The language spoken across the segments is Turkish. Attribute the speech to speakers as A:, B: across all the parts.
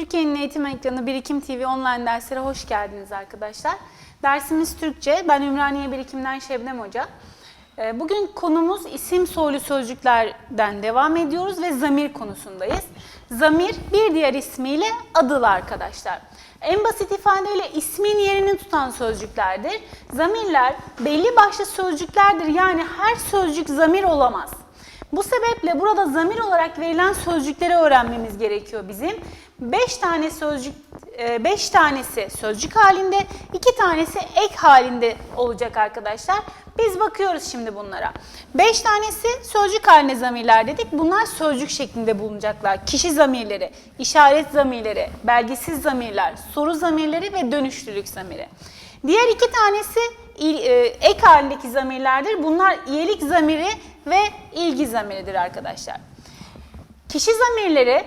A: Türkiye'nin eğitim ekranı Birikim TV online derslere hoş geldiniz arkadaşlar. Dersimiz Türkçe. Ben Ümraniye Birikim'den Şebnem Hoca. Ee, Bugün konumuz isim soylu sözcüklerden devam ediyoruz ve zamir konusundayız. Zamir bir diğer ismiyle adılı arkadaşlar. En basit ifadeyle ismin yerini tutan sözcüklerdir. Zamirler belli başlı sözcüklerdir yani her sözcük zamir olamaz. Bu sebeple burada zamir olarak verilen sözcükleri öğrenmemiz gerekiyor bizim. 5 tane sözcük 5 tanesi sözcük halinde, 2 tanesi ek halinde olacak arkadaşlar. Biz bakıyoruz şimdi bunlara. 5 tanesi sözcük haline zamirler dedik. Bunlar sözcük şeklinde bulunacaklar. Kişi zamirleri, işaret zamirleri, belgisiz zamirler, soru zamirleri ve dönüşlülük zamiri. Diğer iki tanesi e, ek halindeki zamirlerdir. Bunlar iyilik zamiri ve ilgi zamiridir arkadaşlar. Kişi zamirleri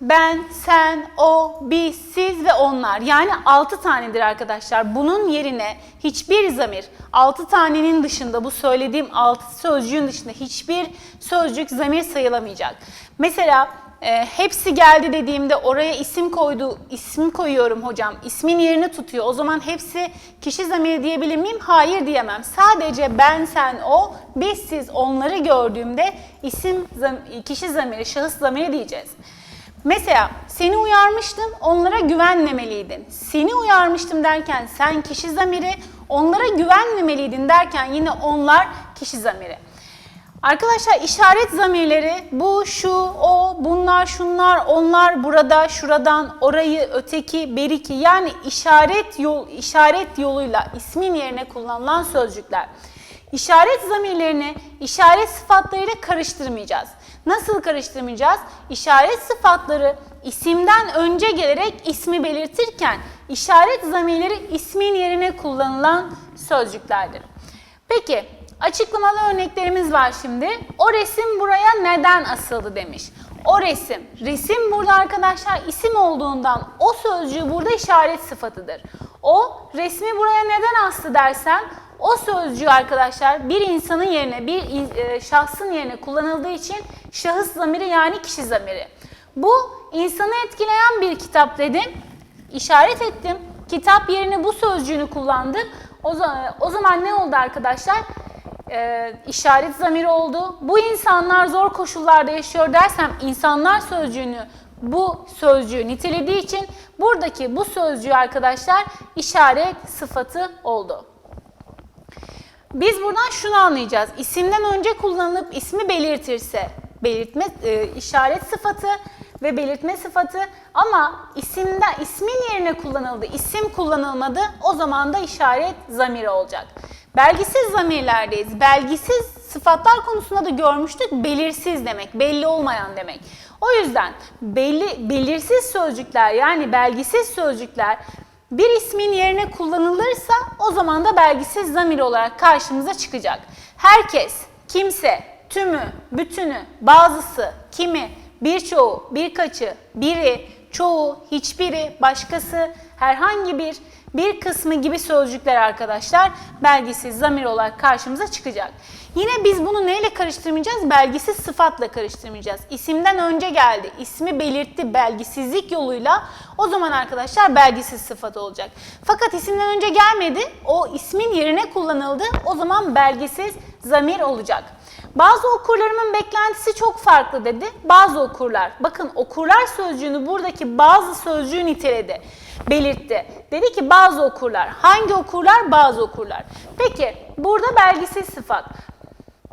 A: ben, sen, o, biz, siz ve onlar. Yani 6 tanedir arkadaşlar. Bunun yerine hiçbir zamir, 6 tanenin dışında bu söylediğim 6 sözcüğün dışında hiçbir sözcük zamir sayılamayacak. Mesela e, hepsi geldi dediğimde oraya isim koydu, isim koyuyorum hocam. İsmin yerini tutuyor. O zaman hepsi kişi zamiri diyebilir miyim? Hayır diyemem. Sadece ben, sen, o, biz, siz onları gördüğümde isim zam- kişi zamiri, şahıs zamiri diyeceğiz. Mesela seni uyarmıştım, onlara güvenmemeliydin. Seni uyarmıştım derken sen kişi zamiri, onlara güvenmemeliydin derken yine onlar kişi zamiri. Arkadaşlar işaret zamirleri bu, şu, o, bunlar, şunlar, onlar, burada, şuradan, orayı, öteki, beriki yani işaret yol işaret yoluyla ismin yerine kullanılan sözcükler. İşaret zamirlerini işaret sıfatlarıyla karıştırmayacağız. Nasıl karıştırmayacağız? İşaret sıfatları isimden önce gelerek ismi belirtirken işaret zamirleri ismin yerine kullanılan sözcüklerdir. Peki açıklamalı örneklerimiz var şimdi. O resim buraya neden asıldı demiş. O resim. Resim burada arkadaşlar isim olduğundan o sözcüğü burada işaret sıfatıdır. O resmi buraya neden astı dersem o sözcüğü arkadaşlar bir insanın yerine, bir e, şahsın yerine kullanıldığı için şahıs zamiri yani kişi zamiri. Bu insanı etkileyen bir kitap dedim. İşaret ettim. Kitap yerine bu sözcüğünü kullandım. O zaman, o zaman ne oldu arkadaşlar? Ee, işaret zamiri oldu. Bu insanlar zor koşullarda yaşıyor dersem insanlar sözcüğünü bu sözcüğü nitelediği için buradaki bu sözcüğü arkadaşlar işaret sıfatı oldu. Biz buradan şunu anlayacağız. İsimden önce kullanılıp ismi belirtirse belirtme e, işaret sıfatı ve belirtme sıfatı ama isimden ismin yerine kullanıldı, isim kullanılmadı. O zaman da işaret zamiri olacak. Belgisiz zamirlerdeyiz. Belgisiz sıfatlar konusunda da görmüştük. Belirsiz demek, belli olmayan demek. O yüzden belli belirsiz sözcükler yani belgisiz sözcükler bir ismin yerine kullanılırsa o zaman da belgisiz zamir olarak karşımıza çıkacak. Herkes, kimse, tümü, bütünü, bazısı, kimi, birçoğu, birkaçı, biri, çoğu, hiçbiri, başkası, herhangi bir, bir kısmı gibi sözcükler arkadaşlar belgisiz zamir olarak karşımıza çıkacak. Yine biz bunu neyle karıştırmayacağız? Belgisiz sıfatla karıştırmayacağız. İsimden önce geldi, ismi belirtti belgisizlik yoluyla o zaman arkadaşlar belgisiz sıfat olacak. Fakat isimden önce gelmedi, o ismin yerine kullanıldı o zaman belgisiz zamir olacak. Bazı okurlarımın beklentisi çok farklı dedi. Bazı okurlar, bakın okurlar sözcüğünü buradaki bazı sözcüğü niteledi, belirtti. Dedi ki bazı okurlar. Hangi okurlar? Bazı okurlar. Peki burada belgisiz sıfat.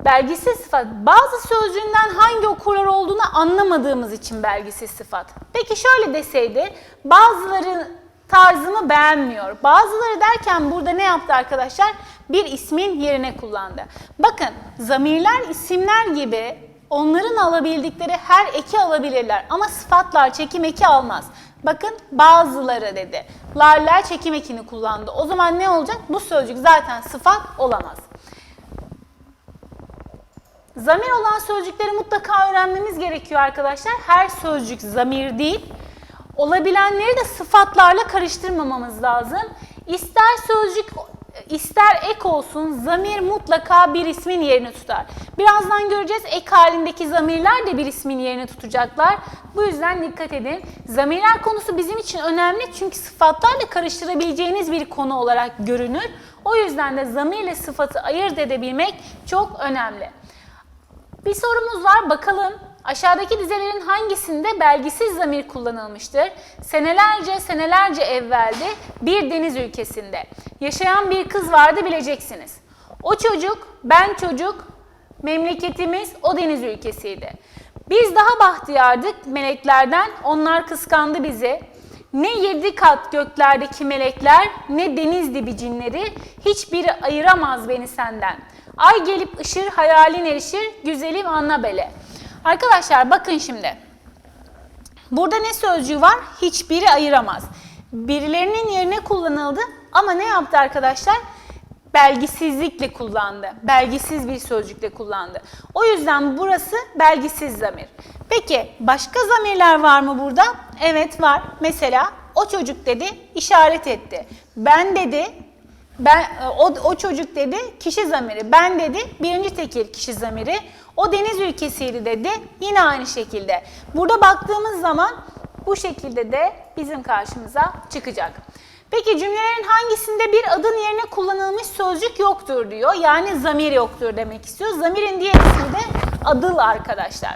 A: Belgisiz sıfat. Bazı sözcüğünden hangi okurlar olduğunu anlamadığımız için belgisiz sıfat. Peki şöyle deseydi, bazıları tarzımı beğenmiyor. Bazıları derken burada ne yaptı arkadaşlar? Bir ismin yerine kullandı. Bakın zamirler isimler gibi onların alabildikleri her eki alabilirler ama sıfatlar çekim eki almaz. Bakın bazıları dedi. Larler çekim ekini kullandı. O zaman ne olacak? Bu sözcük zaten sıfat olamaz. Zamir olan sözcükleri mutlaka öğrenmemiz gerekiyor arkadaşlar. Her sözcük zamir değil. Olabilenleri de sıfatlarla karıştırmamamız lazım. İster sözcük ister ek olsun zamir mutlaka bir ismin yerini tutar. Birazdan göreceğiz ek halindeki zamirler de bir ismin yerini tutacaklar. Bu yüzden dikkat edin. Zamirler konusu bizim için önemli çünkü sıfatlarla karıştırabileceğiniz bir konu olarak görünür. O yüzden de zamirle sıfatı ayırt edebilmek çok önemli. Bir sorumuz var bakalım. Aşağıdaki dizelerin hangisinde belgisiz zamir kullanılmıştır? Senelerce senelerce evvelde bir deniz ülkesinde yaşayan bir kız vardı bileceksiniz. O çocuk, ben çocuk, memleketimiz o deniz ülkesiydi. Biz daha bahtiyardık meleklerden, onlar kıskandı bizi. Ne yedi kat göklerdeki melekler, ne deniz dibi cinleri, hiçbiri ayıramaz beni senden. Ay gelip ışır, hayalin erişir, güzelim anla bele. Arkadaşlar bakın şimdi. Burada ne sözcüğü var? Hiçbiri ayıramaz. Birilerinin yerine kullanıldı ama ne yaptı arkadaşlar? Belgisizlikle kullandı. Belgisiz bir sözcükle kullandı. O yüzden burası belgisiz zamir. Peki başka zamirler var mı burada? Evet var. Mesela o çocuk dedi, işaret etti. Ben dedi, ben o, o çocuk dedi kişi zamiri. Ben dedi birinci tekil kişi zamiri. O deniz ülkesiydi dedi. Yine aynı şekilde. Burada baktığımız zaman bu şekilde de bizim karşımıza çıkacak. Peki cümlelerin hangisinde bir adın yerine kullanılmış sözcük yoktur diyor. Yani zamir yoktur demek istiyor. Zamirin diğer ismi de adıl arkadaşlar.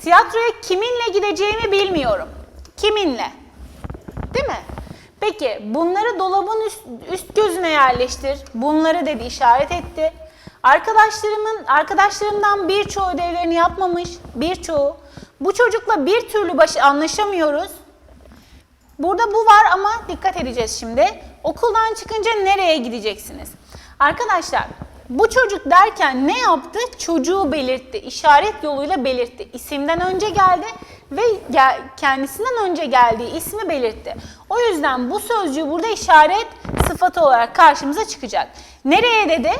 A: Tiyatroya kiminle gideceğimi bilmiyorum. Kiminle? Değil mi? Peki bunları dolabın üst, üst gözüne yerleştir. Bunları dedi işaret etti. Arkadaşlarımın arkadaşlarımdan birçoğu ödevlerini yapmamış, birçoğu. Bu çocukla bir türlü baş anlaşamıyoruz. Burada bu var ama dikkat edeceğiz şimdi. Okuldan çıkınca nereye gideceksiniz? Arkadaşlar bu çocuk derken ne yaptı? Çocuğu belirtti. İşaret yoluyla belirtti. İsimden önce geldi ve gel, kendisinden önce geldiği ismi belirtti. O yüzden bu sözcüğü burada işaret sıfatı olarak karşımıza çıkacak. Nereye dedi?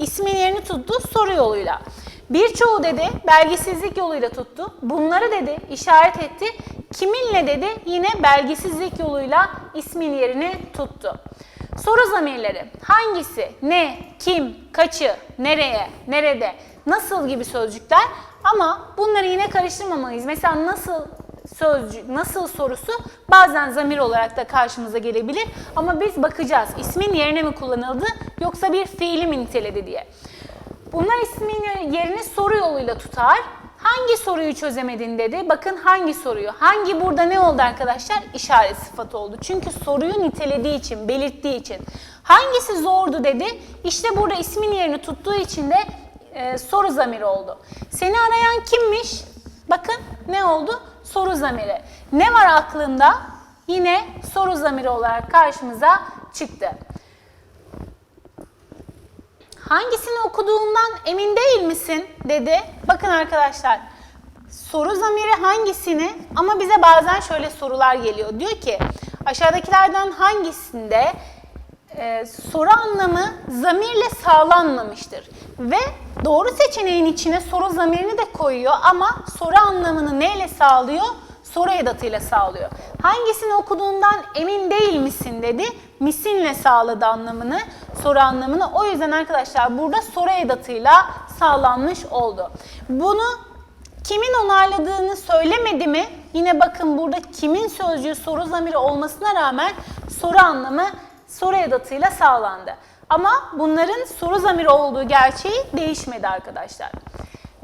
A: İsmin yerini tuttu soru yoluyla. Birçoğu dedi belgisizlik yoluyla tuttu. Bunları dedi işaret etti. Kiminle dedi yine belgisizlik yoluyla ismin yerini tuttu. Soru zamirleri hangisi, ne, kim, kaçı, nereye, nerede, nasıl gibi sözcükler ama bunları yine karıştırmamalıyız. Mesela nasıl sözcük, nasıl sorusu bazen zamir olarak da karşımıza gelebilir. Ama biz bakacağız ismin yerine mi kullanıldı yoksa bir fiili mi niteledi diye. Bunlar ismin yerini soru yoluyla tutar. Hangi soruyu çözemedin dedi. Bakın hangi soruyu. Hangi burada ne oldu arkadaşlar? İşaret sıfatı oldu. Çünkü soruyu nitelediği için, belirttiği için. Hangisi zordu dedi. İşte burada ismin yerini tuttuğu için de e, soru zamiri oldu. Seni arayan kimmiş? Bakın ne oldu? Soru zamiri. Ne var aklında? Yine soru zamiri olarak karşımıza çıktı. Hangisini okuduğundan emin değil misin dedi. Bakın arkadaşlar soru zamiri hangisini ama bize bazen şöyle sorular geliyor. Diyor ki aşağıdakilerden hangisinde e, soru anlamı zamirle sağlanmamıştır. Ve doğru seçeneğin içine soru zamirini de koyuyor ama soru anlamını neyle sağlıyor? Soru edatıyla sağlıyor. Hangisini okuduğundan emin değil misin dedi. Misinle sağladı anlamını, soru anlamını. O yüzden arkadaşlar burada soru edatıyla sağlanmış oldu. Bunu kimin onayladığını söylemedi mi? Yine bakın burada kimin sözcüğü soru zamiri olmasına rağmen soru anlamı soru edatıyla sağlandı. Ama bunların soru zamiri olduğu gerçeği değişmedi arkadaşlar.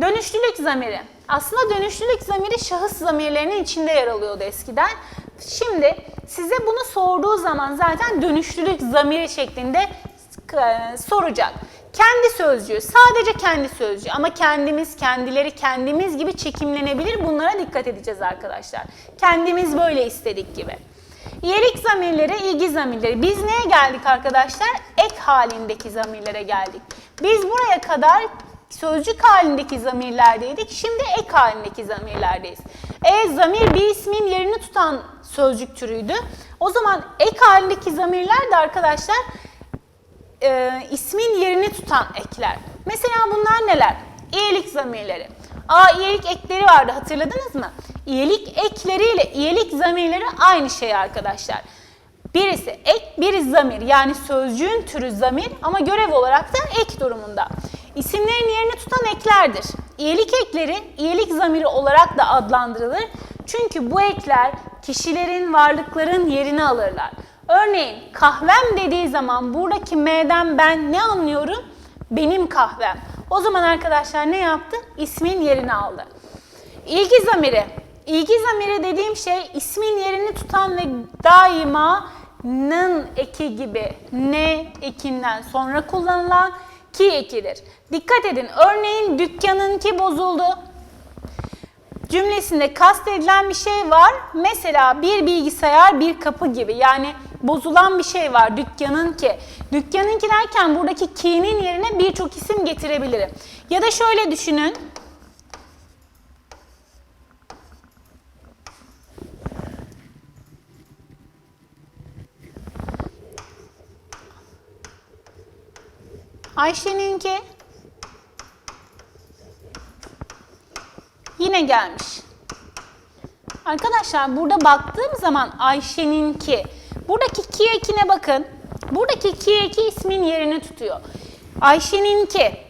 A: Dönüşlülük zamiri. Aslında dönüşlülük zamiri şahıs zamirlerinin içinde yer alıyordu eskiden. Şimdi size bunu sorduğu zaman zaten dönüşlülük zamiri şeklinde e, soracak. Kendi sözcüğü, sadece kendi sözcüğü ama kendimiz, kendileri kendimiz gibi çekimlenebilir. Bunlara dikkat edeceğiz arkadaşlar. Kendimiz böyle istedik gibi. İyelik zamirleri, ilgi zamirleri. Biz neye geldik arkadaşlar? Ek halindeki zamirlere geldik. Biz buraya kadar sözcük halindeki zamirlerdeydik. Şimdi ek halindeki zamirlerdeyiz. E zamir bir ismin yerini tutan sözcük türüydü. O zaman ek halindeki zamirler de arkadaşlar e, ismin yerini tutan ekler. Mesela bunlar neler? İyilik zamirleri. A iyilik ekleri vardı hatırladınız mı? İyilik ekleriyle iyilik zamirleri aynı şey arkadaşlar. Birisi ek, biri zamir. Yani sözcüğün türü zamir ama görev olarak da ek durumunda. İsimlerin yerini tutan eklerdir. İyelik ekleri iyelik zamiri olarak da adlandırılır. Çünkü bu ekler kişilerin, varlıkların yerini alırlar. Örneğin kahvem dediği zaman buradaki M'den ben ne anlıyorum? Benim kahvem. O zaman arkadaşlar ne yaptı? İsmin yerini aldı. İlgi zamiri. İlgi zamiri dediğim şey ismin yerini tutan ve daima nın eki gibi ne ekinden sonra kullanılan ki ekidir. Dikkat edin örneğin dükkanınki bozuldu cümlesinde kastedilen bir şey var. Mesela bir bilgisayar bir kapı gibi yani bozulan bir şey var dükkanın ki. Dükkanın ki derken buradaki ki'nin yerine birçok isim getirebilirim. Ya da şöyle düşünün. Ayşe'ninki yine gelmiş. Arkadaşlar burada baktığım zaman Ayşe'ninki. Buradaki ki ekine bakın. Buradaki ki eki ismin yerini tutuyor. Ayşe'ninki.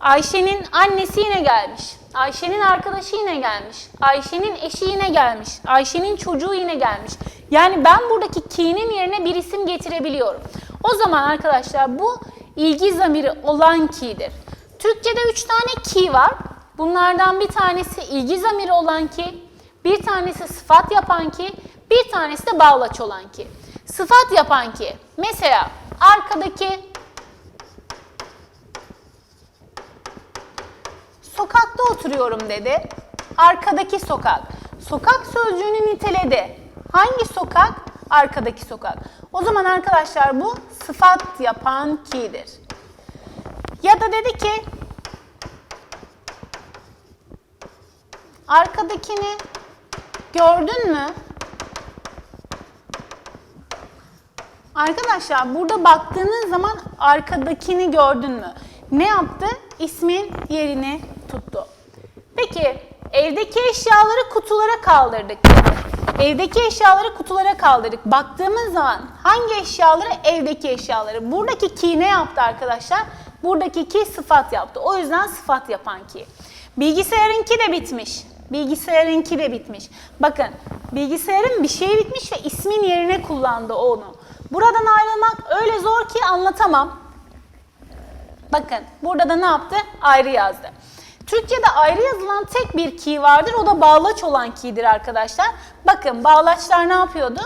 A: Ayşe'nin annesi yine gelmiş. Ayşe'nin arkadaşı yine gelmiş. Ayşe'nin eşi yine gelmiş. Ayşe'nin çocuğu yine gelmiş. Yani ben buradaki ki'nin yerine bir isim getirebiliyorum. O zaman arkadaşlar bu ilgi zamiri olan ki'dir. Türkçe'de üç tane ki var. Bunlardan bir tanesi ilgi zamiri olan ki, bir tanesi sıfat yapan ki, bir tanesi de bağlaç olan ki. Sıfat yapan ki, mesela arkadaki sokakta oturuyorum dedi. Arkadaki sokak. Sokak sözcüğünü niteledi. Hangi sokak? Arkadaki sokak. O zaman arkadaşlar bu sıfat yapan ki'dir. Ya da dedi ki Arkadakini gördün mü? Arkadaşlar burada baktığınız zaman arkadakini gördün mü? Ne yaptı? İsmin yerini tuttu. Peki evdeki eşyaları kutulara kaldırdık. Evdeki eşyaları kutulara kaldırdık. Baktığımız zaman hangi eşyaları? Evdeki eşyaları. Buradaki ki ne yaptı arkadaşlar? Buradaki ki sıfat yaptı. O yüzden sıfat yapan ki. Bilgisayarınki de bitmiş. Bilgisayarınki de bitmiş. Bakın bilgisayarın bir şeyi bitmiş ve ismin yerine kullandı onu. Buradan ayrılmak öyle zor ki anlatamam. Bakın burada da ne yaptı? Ayrı yazdı. Türkçe'de ayrı yazılan tek bir ki vardır. O da bağlaç olan ki'dir arkadaşlar. Bakın bağlaçlar ne yapıyordu?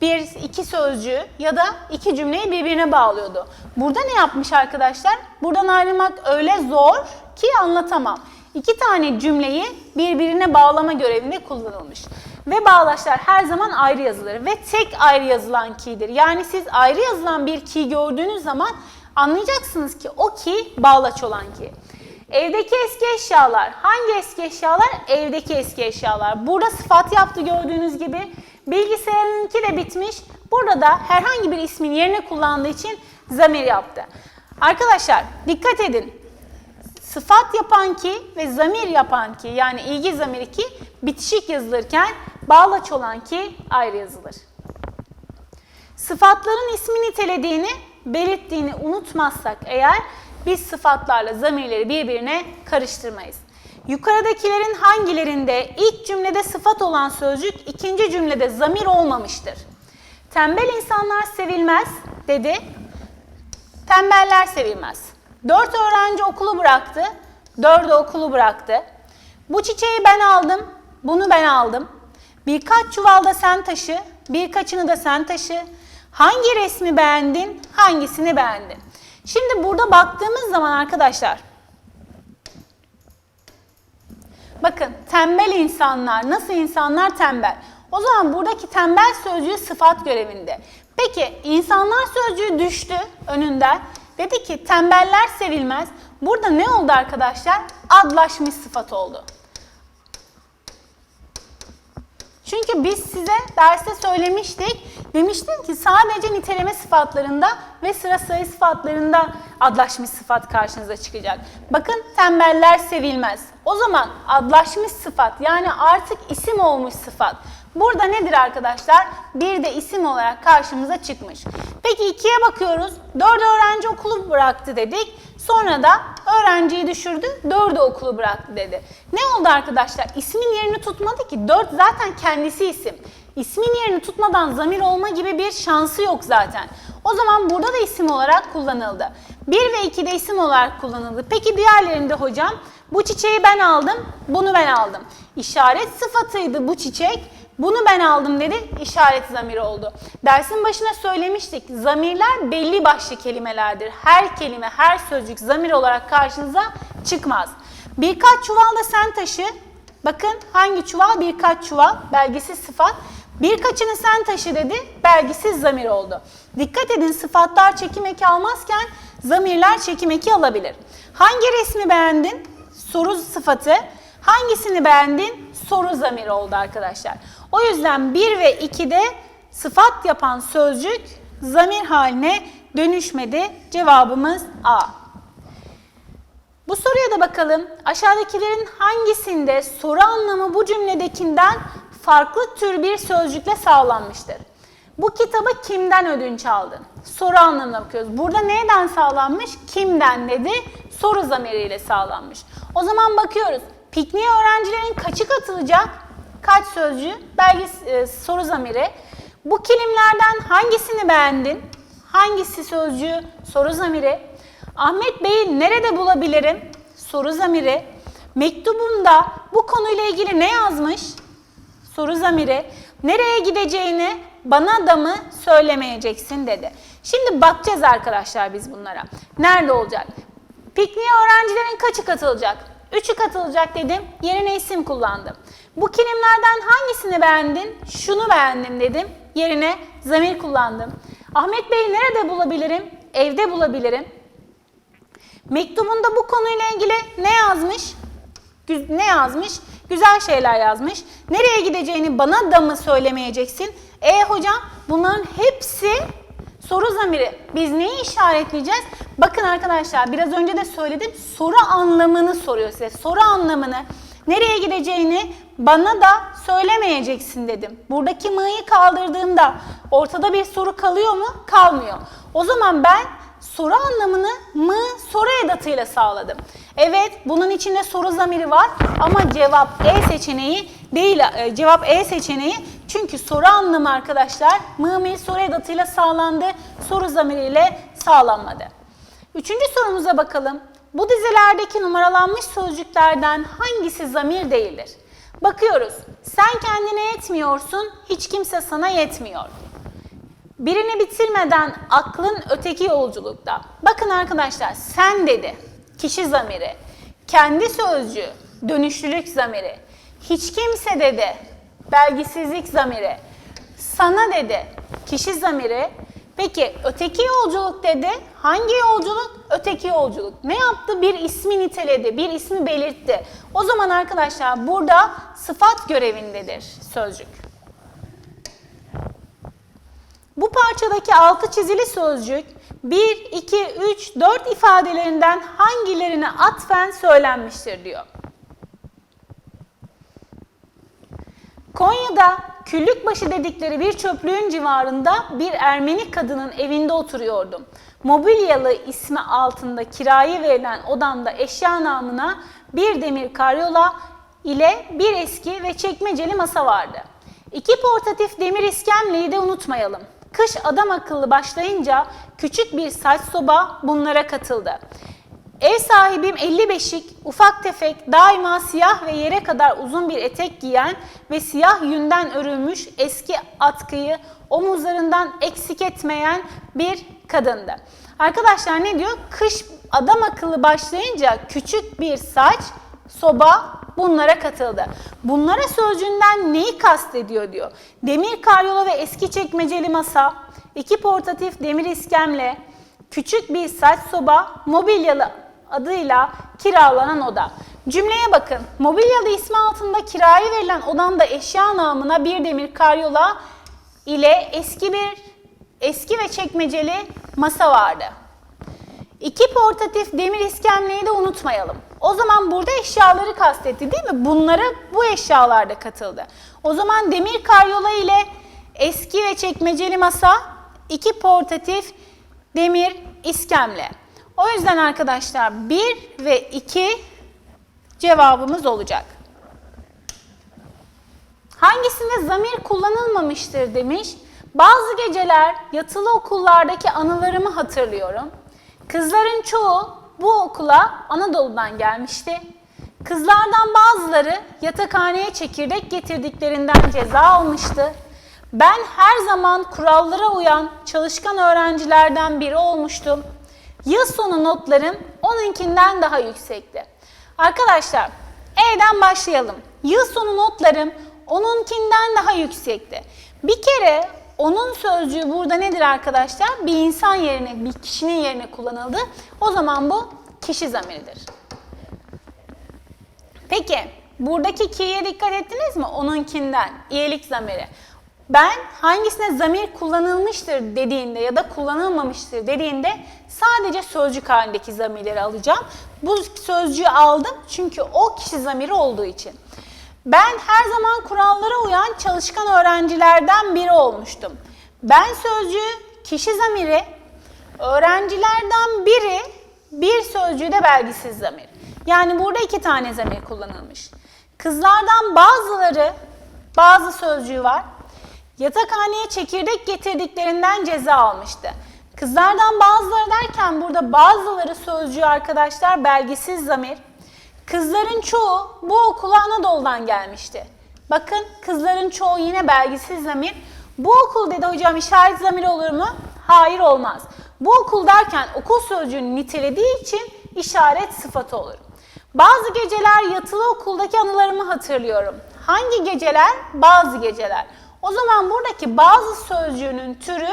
A: Bir, iki sözcüğü ya da iki cümleyi birbirine bağlıyordu. Burada ne yapmış arkadaşlar? Buradan ayrılmak öyle zor ki anlatamam. İki tane cümleyi birbirine bağlama görevinde kullanılmış. Ve bağlaçlar her zaman ayrı yazılır ve tek ayrı yazılan ki'dir. Yani siz ayrı yazılan bir ki gördüğünüz zaman anlayacaksınız ki o ki bağlaç olan ki. Evdeki eski eşyalar. Hangi eski eşyalar? Evdeki eski eşyalar. Burada sıfat yaptı gördüğünüz gibi. Bilgisayarınki de bitmiş. Burada da herhangi bir ismin yerine kullandığı için zamir yaptı. Arkadaşlar dikkat edin. Sıfat yapan ki ve zamir yapan ki yani ilgi zamiri ki bitişik yazılırken bağlaç olan ki ayrı yazılır. Sıfatların ismi nitelediğini, belirttiğini unutmazsak eğer biz sıfatlarla zamirleri birbirine karıştırmayız. Yukarıdakilerin hangilerinde ilk cümlede sıfat olan sözcük ikinci cümlede zamir olmamıştır? Tembel insanlar sevilmez dedi. Tembeller sevilmez. Dört öğrenci okulu bıraktı. Dördü okulu bıraktı. Bu çiçeği ben aldım. Bunu ben aldım. Birkaç çuvalda sen taşı. Birkaçını da sen taşı. Hangi resmi beğendin? Hangisini beğendin? Şimdi burada baktığımız zaman arkadaşlar Bakın tembel insanlar, nasıl insanlar tembel? O zaman buradaki tembel sözcüğü sıfat görevinde. Peki insanlar sözcüğü düştü önünden. Dedi ki tembeller sevilmez. Burada ne oldu arkadaşlar? Adlaşmış sıfat oldu. Çünkü biz size derste söylemiştik. Demiştim ki sadece niteleme sıfatlarında ve sıra sayı sıfatlarında adlaşmış sıfat karşınıza çıkacak. Bakın tembeller sevilmez. O zaman adlaşmış sıfat yani artık isim olmuş sıfat. Burada nedir arkadaşlar? Bir de isim olarak karşımıza çıkmış. Peki ikiye bakıyoruz. Dört öğrenci okulu bıraktı dedik. Sonra da öğrenciyi düşürdü, dördü okulu bıraktı dedi. Ne oldu arkadaşlar? İsmin yerini tutmadı ki. Dört zaten kendisi isim. İsmin yerini tutmadan zamir olma gibi bir şansı yok zaten. O zaman burada da isim olarak kullanıldı. 1 ve 2 de isim olarak kullanıldı. Peki diğerlerinde hocam? Bu çiçeği ben aldım, bunu ben aldım. İşaret sıfatıydı bu çiçek. Bunu ben aldım dedi, işaret zamiri oldu. Dersin başına söylemiştik, zamirler belli başlı kelimelerdir. Her kelime, her sözcük zamir olarak karşınıza çıkmaz. Birkaç çuval da sen taşı. Bakın hangi çuval? Birkaç çuval, belgesiz sıfat. Birkaçını sen taşı dedi, belgisiz zamir oldu. Dikkat edin sıfatlar çekim eki almazken zamirler çekim eki alabilir. Hangi resmi beğendin? Soru sıfatı. Hangisini beğendin? Soru zamiri oldu arkadaşlar. O yüzden 1 ve 2'de sıfat yapan sözcük zamir haline dönüşmedi. Cevabımız A. Bu soruya da bakalım. Aşağıdakilerin hangisinde soru anlamı bu cümledekinden farklı tür bir sözcükle sağlanmıştır? Bu kitabı kimden ödünç aldın? Soru anlamına bakıyoruz. Burada neyden sağlanmış? Kimden dedi? Soru zamiriyle sağlanmış. O zaman bakıyoruz. Pikniğe öğrencilerin kaçı katılacak? Kaç sözcüğü? Belge e, soru zamiri. Bu kelimlerden hangisini beğendin? Hangisi sözcüğü? Soru zamiri. Ahmet Bey'i nerede bulabilirim? Soru zamiri. Mektubunda bu konuyla ilgili ne yazmış? Soru zamiri. Nereye gideceğini bana da mı söylemeyeceksin dedi. Şimdi bakacağız arkadaşlar biz bunlara. Nerede olacak? Pikniğe öğrencilerin kaçı katılacak? Üçü katılacak dedim. Yerine isim kullandım. Bu kelimlerden hangisini beğendin? Şunu beğendim dedim. Yerine zamir kullandım. Ahmet Bey'i nerede bulabilirim? Evde bulabilirim. Mektubunda bu konuyla ilgili ne yazmış? Ne yazmış? Güzel şeyler yazmış. Nereye gideceğini bana da mı söylemeyeceksin? E hocam bunların hepsi soru zamiri. Biz neyi işaretleyeceğiz? Bakın arkadaşlar biraz önce de söyledim. Soru anlamını soruyor size. Soru anlamını nereye gideceğini bana da söylemeyeceksin dedim. Buradaki mı'yı kaldırdığımda ortada bir soru kalıyor mu? Kalmıyor. O zaman ben soru anlamını mı soru edatıyla sağladım. Evet bunun içinde soru zamiri var ama cevap E seçeneği değil e, cevap E seçeneği çünkü soru anlamı arkadaşlar mı mi soru edatıyla sağlandı soru zamiriyle sağlanmadı. Üçüncü sorumuza bakalım. Bu dizelerdeki numaralanmış sözcüklerden hangisi zamir değildir? Bakıyoruz. Sen kendine yetmiyorsun, hiç kimse sana yetmiyor. Birini bitirmeden aklın öteki yolculukta. Bakın arkadaşlar sen dedi kişi zamiri, kendi sözcüğü dönüşlülük zamiri, hiç kimse dedi belgisizlik zamiri, sana dedi kişi zamiri, peki öteki yolculuk dedi hangi yolculuk? Öteki yolculuk. Ne yaptı? Bir ismi niteledi, bir ismi belirtti. O zaman arkadaşlar burada sıfat görevindedir sözcük. Bu parçadaki altı çizili sözcük 1, 2, 3, 4 ifadelerinden hangilerine atfen söylenmiştir diyor. Konya'da Küllükbaşı dedikleri bir çöplüğün civarında bir Ermeni kadının evinde oturuyordum. Mobilyalı ismi altında kiraya verilen odamda eşya namına bir demir karyola ile bir eski ve çekmeceli masa vardı. İki portatif demir iskemleyi de unutmayalım. Kış adam akıllı başlayınca küçük bir saç soba bunlara katıldı. Ev sahibim 50 beşik, ufak tefek, daima siyah ve yere kadar uzun bir etek giyen ve siyah yünden örülmüş eski atkıyı omuzlarından eksik etmeyen bir kadındı. Arkadaşlar ne diyor? Kış adam akıllı başlayınca küçük bir saç, soba bunlara katıldı. Bunlara sözcüğünden neyi kastediyor diyor. Demir karyola ve eski çekmeceli masa, iki portatif demir iskemle, küçük bir saç soba, mobilyalı adıyla kiralanan oda. Cümleye bakın. Mobilyalı ismi altında kiraya verilen odamda eşya namına bir demir karyola ile eski bir eski ve çekmeceli masa vardı. İki portatif demir iskemleyi de unutmayalım. O zaman burada eşyaları kastetti değil mi? Bunlara bu eşyalar da katıldı. O zaman demir karyola ile eski ve çekmeceli masa, iki portatif demir iskemle. O yüzden arkadaşlar 1 ve 2 cevabımız olacak. Hangisinde zamir kullanılmamıştır demiş. Bazı geceler yatılı okullardaki anılarımı hatırlıyorum. Kızların çoğu bu okula Anadolu'dan gelmişti. Kızlardan bazıları yatakhaneye çekirdek getirdiklerinden ceza almıştı. Ben her zaman kurallara uyan çalışkan öğrencilerden biri olmuştum. Yıl sonu notlarım onunkinden daha yüksekti. Arkadaşlar, E'den başlayalım. Yıl sonu notlarım onunkinden daha yüksekti. Bir kere onun sözcüğü burada nedir arkadaşlar? Bir insan yerine, bir kişinin yerine kullanıldı. O zaman bu kişi zamiridir. Peki, buradaki ki'ye dikkat ettiniz mi? Onunkinden, iyilik zamiri. Ben hangisine zamir kullanılmıştır dediğinde ya da kullanılmamıştır dediğinde sadece sözcük halindeki zamirleri alacağım. Bu sözcüğü aldım çünkü o kişi zamiri olduğu için. Ben her zaman kurallara uyan çalışkan öğrencilerden biri olmuştum. Ben sözcüğü kişi zamiri, öğrencilerden biri bir sözcüğü de belgisiz zamir. Yani burada iki tane zamir kullanılmış. Kızlardan bazıları, bazı sözcüğü var. Yatakhaneye çekirdek getirdiklerinden ceza almıştı. Kızlardan bazıları derken burada bazıları sözcüğü arkadaşlar belgisiz zamir. Kızların çoğu bu okula Anadolu'dan gelmişti. Bakın kızların çoğu yine belgisiz zamir. Bu okul dedi hocam işaret zamir olur mu? Hayır olmaz. Bu okul derken okul sözcüğünü nitelediği için işaret sıfatı olur. Bazı geceler yatılı okuldaki anılarımı hatırlıyorum. Hangi geceler? Bazı geceler. O zaman buradaki bazı sözcüğünün türü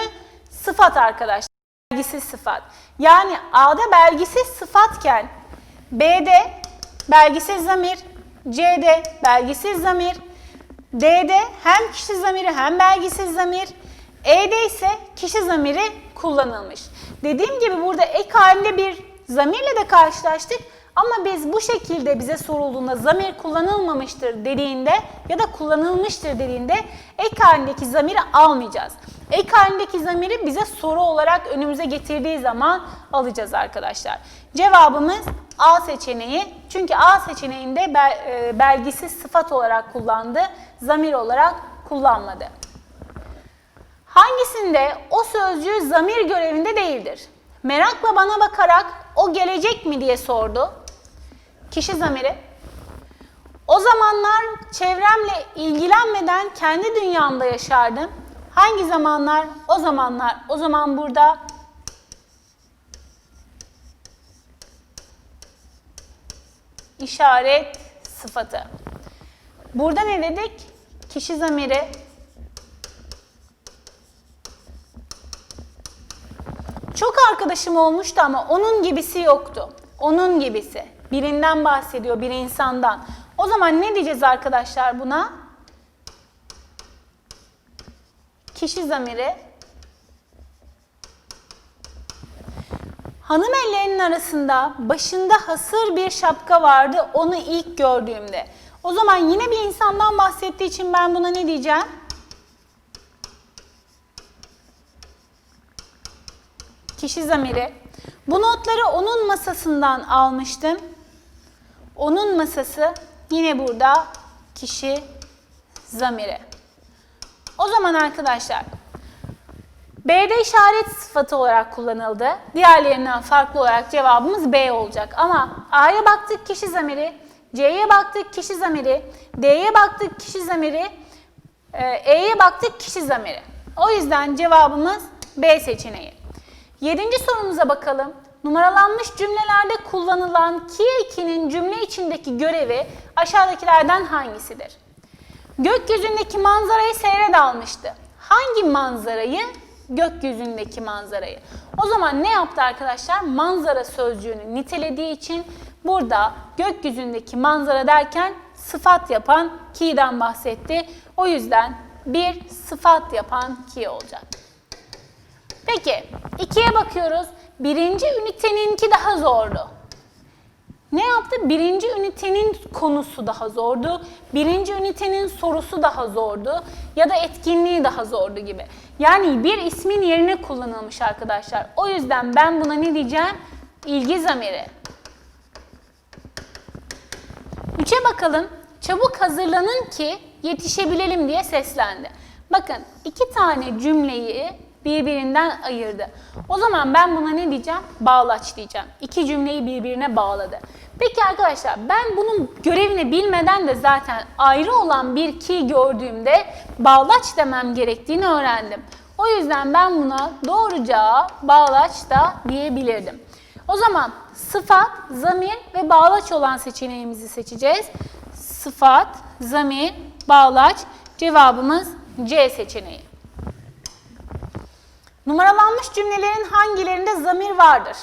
A: sıfat arkadaşlar. Belgisiz sıfat. Yani A'da belgisiz sıfatken B'de belgisiz zamir, C'de belgisiz zamir, D'de hem kişi zamiri hem belgisiz zamir, E'de ise kişi zamiri kullanılmış. Dediğim gibi burada ek halinde bir zamirle de karşılaştık. Ama biz bu şekilde bize sorulduğunda zamir kullanılmamıştır dediğinde ya da kullanılmıştır dediğinde ek halindeki zamiri almayacağız. Ek halindeki zamiri bize soru olarak önümüze getirdiği zaman alacağız arkadaşlar. Cevabımız A seçeneği. Çünkü A seçeneğinde belgisiz sıfat olarak kullandı, zamir olarak kullanmadı. Hangisinde o sözcüğü zamir görevinde değildir? Merakla bana bakarak o gelecek mi diye sordu. Kişi zamiri. O zamanlar çevremle ilgilenmeden kendi dünyamda yaşardım. Hangi zamanlar? O zamanlar. O zaman burada işaret sıfatı. Burada ne dedik? Kişi zamiri. Çok arkadaşım olmuştu ama onun gibisi yoktu. Onun gibisi. Birinden bahsediyor, bir insandan. O zaman ne diyeceğiz arkadaşlar buna? Kişi zamiri. Hanım ellerinin arasında başında hasır bir şapka vardı onu ilk gördüğümde. O zaman yine bir insandan bahsettiği için ben buna ne diyeceğim? Kişi zamiri. Bu notları onun masasından almıştım. Onun masası yine burada kişi zamiri. O zaman arkadaşlar B'de işaret sıfatı olarak kullanıldı. Diğerlerinden farklı olarak cevabımız B olacak. Ama A'ya baktık kişi zamiri, C'ye baktık kişi zamiri, D'ye baktık kişi zamiri, e, E'ye baktık kişi zamiri. O yüzden cevabımız B seçeneği. Yedinci sorumuza bakalım. Numaralanmış cümlelerde kullanılan ki ekinin cümle içindeki görevi aşağıdakilerden hangisidir? Gökyüzündeki manzarayı seyre almıştı. Hangi manzarayı? Gökyüzündeki manzarayı. O zaman ne yaptı arkadaşlar? Manzara sözcüğünü nitelediği için burada gökyüzündeki manzara derken sıfat yapan ki'den bahsetti. O yüzden bir sıfat yapan ki olacak. Peki ikiye bakıyoruz. Birinci üniteninki daha zordu. Ne yaptı? Birinci ünitenin konusu daha zordu. Birinci ünitenin sorusu daha zordu. Ya da etkinliği daha zordu gibi. Yani bir ismin yerine kullanılmış arkadaşlar. O yüzden ben buna ne diyeceğim? İlgi zamiri. Üçe bakalım. Çabuk hazırlanın ki yetişebilelim diye seslendi. Bakın iki tane cümleyi birbirinden ayırdı. O zaman ben buna ne diyeceğim? Bağlaç diyeceğim. İki cümleyi birbirine bağladı. Peki arkadaşlar ben bunun görevini bilmeden de zaten ayrı olan bir ki gördüğümde bağlaç demem gerektiğini öğrendim. O yüzden ben buna doğruca bağlaç da diyebilirdim. O zaman sıfat, zamir ve bağlaç olan seçeneğimizi seçeceğiz. Sıfat, zamir, bağlaç. Cevabımız C seçeneği. Numaralanmış cümlelerin hangilerinde zamir vardır?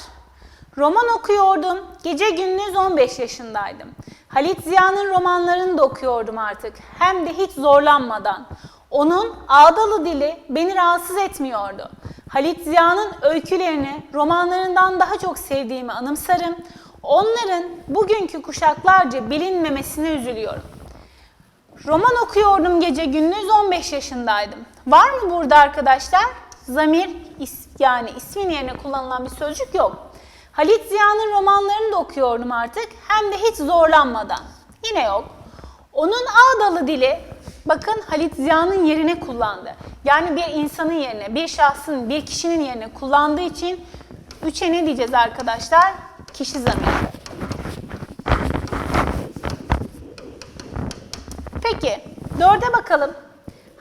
A: Roman okuyordum, gece gündüz 15 yaşındaydım. Halit Ziya'nın romanlarını da okuyordum artık, hem de hiç zorlanmadan. Onun ağdalı dili beni rahatsız etmiyordu. Halit Ziya'nın öykülerini romanlarından daha çok sevdiğimi anımsarım. Onların bugünkü kuşaklarca bilinmemesine üzülüyorum. Roman okuyordum gece gündüz 15 yaşındaydım. Var mı burada arkadaşlar? Zamir is, yani ismin yerine kullanılan bir sözcük yok. Halit Ziya'nın romanlarını da okuyordum artık hem de hiç zorlanmadan. Yine yok. Onun ağdalı dili bakın Halit Ziya'nın yerine kullandı. Yani bir insanın yerine, bir şahsın, bir kişinin yerine kullandığı için üçe ne diyeceğiz arkadaşlar? Kişi zamiri. Peki, dörde bakalım.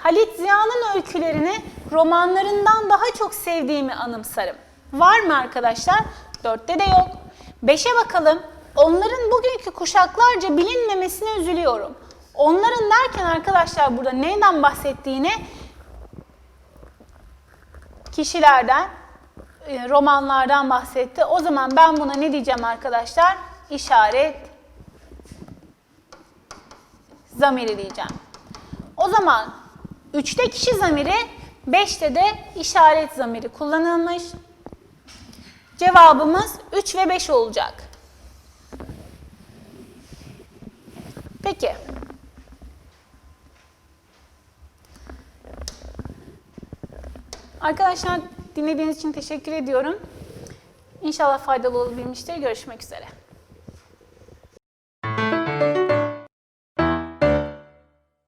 A: Halit Ziya'nın öykülerini romanlarından daha çok sevdiğimi anımsarım. Var mı arkadaşlar? Dörtte de yok. Beşe bakalım. Onların bugünkü kuşaklarca bilinmemesine üzülüyorum. Onların derken arkadaşlar burada neyden bahsettiğini kişilerden, e, romanlardan bahsetti. O zaman ben buna ne diyeceğim arkadaşlar? İşaret zamiri diyeceğim. O zaman 3'te kişi zamiri, 5'te de işaret zamiri kullanılmış. Cevabımız 3 ve 5 olacak. Peki. Arkadaşlar dinlediğiniz için teşekkür ediyorum. İnşallah faydalı olabilmiştir. Görüşmek üzere.